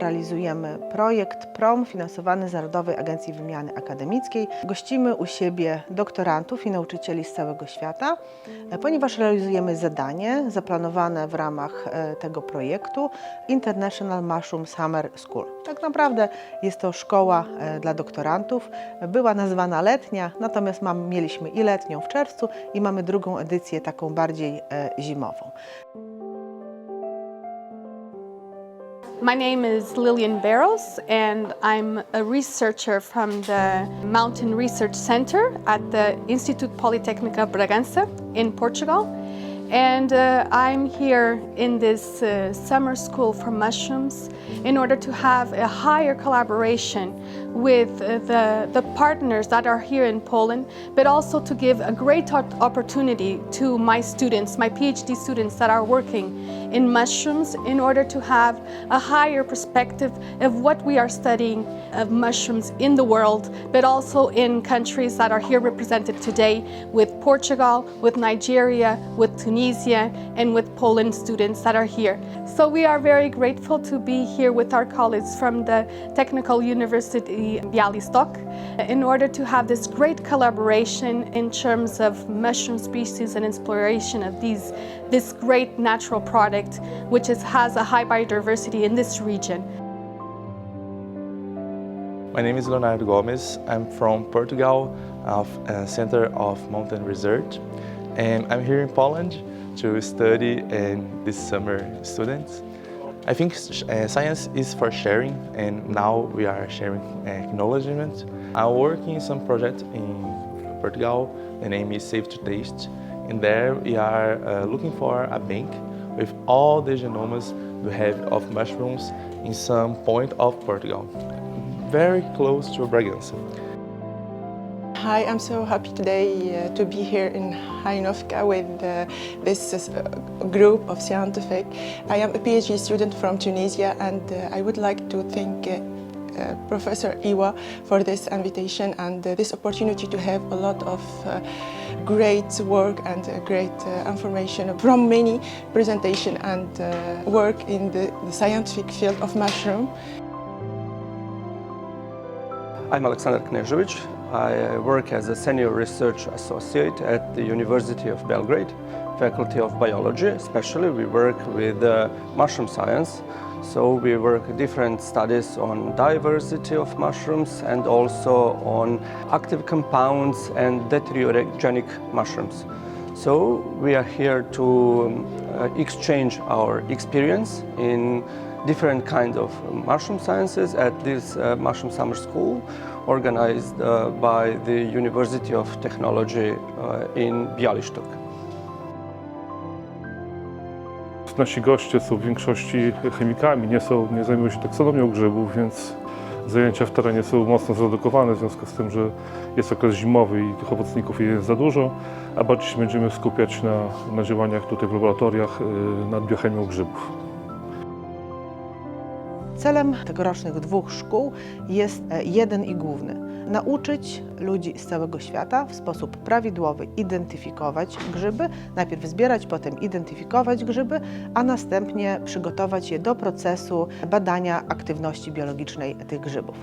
Realizujemy projekt PROM finansowany z Narodowej Agencji Wymiany Akademickiej. Gościmy u siebie doktorantów i nauczycieli z całego świata, e, ponieważ realizujemy zadanie zaplanowane w ramach e, tego projektu International Mushroom Summer School. Tak naprawdę jest to szkoła e, dla doktorantów. Była nazwana letnia, natomiast mam, mieliśmy i letnią w czerwcu i mamy drugą edycję taką bardziej zimową. My name is Lillian Barros, and I'm a researcher from the Mountain Research Center at the Instituto Politécnica Bragança in Portugal. And uh, I'm here in this uh, summer school for mushrooms in order to have a higher collaboration with uh, the, the partners that are here in Poland, but also to give a great opportunity to my students, my PhD students that are working in mushrooms, in order to have a higher perspective of what we are studying of mushrooms in the world, but also in countries that are here represented today with Portugal, with Nigeria, with Tunisia, and with Poland students that are here. So we are very grateful to be here with our colleagues from the Technical University Bialystok in order to have this great collaboration in terms of mushroom species and exploration of these this great natural product which is, has a high biodiversity in this region. My name is Leonardo Gomes. I'm from Portugal, of uh, Center of Mountain Research, and I'm here in Poland to study and this summer students. I think uh, science is for sharing, and now we are sharing acknowledgement. I'm working in some project in Portugal. The name is Safe to Taste, and there we are uh, looking for a bank with all the genomes we have of mushrooms in some point of Portugal very close to Bragança. Hi, I'm so happy today uh, to be here in Hainovka with uh, this uh, group of scientific. I am a PhD student from Tunisia and uh, I would like to thank uh, uh, Professor Iwa for this invitation and uh, this opportunity to have a lot of uh, great work and uh, great information from many presentation and work in the, the scientific field of mushroom. I'm Alexander Knežević. I uh, work as a senior research associate at the University of Belgrade, Faculty of Biology. Especially, we work with uh, mushroom science. So we work different studies on diversity of mushrooms and also on active compounds and deuteriogenic mushrooms. So we are here to um, uh, exchange our experience in different kinds of mushroom sciences at this uh, mushroom summer school organized uh, by the University of Technology uh, in Bialystok. Nasi goście są w większości chemikami, nie, są, nie zajmują się taksonomią grzybów, więc zajęcia w terenie są mocno zredukowane w związku z tym, że jest okres zimowy i tych owocników jest za dużo, a bardziej się będziemy skupiać na, na działaniach tutaj w laboratoriach y, nad biochemią grzybów. Celem tegorocznych dwóch szkół jest e, jeden i główny: nauczyć ludzi z całego świata w sposób prawidłowy identyfikować grzyby, najpierw zbierać, potem identyfikować grzyby, a następnie przygotować je do procesu badania aktywności biologicznej tych grzybów.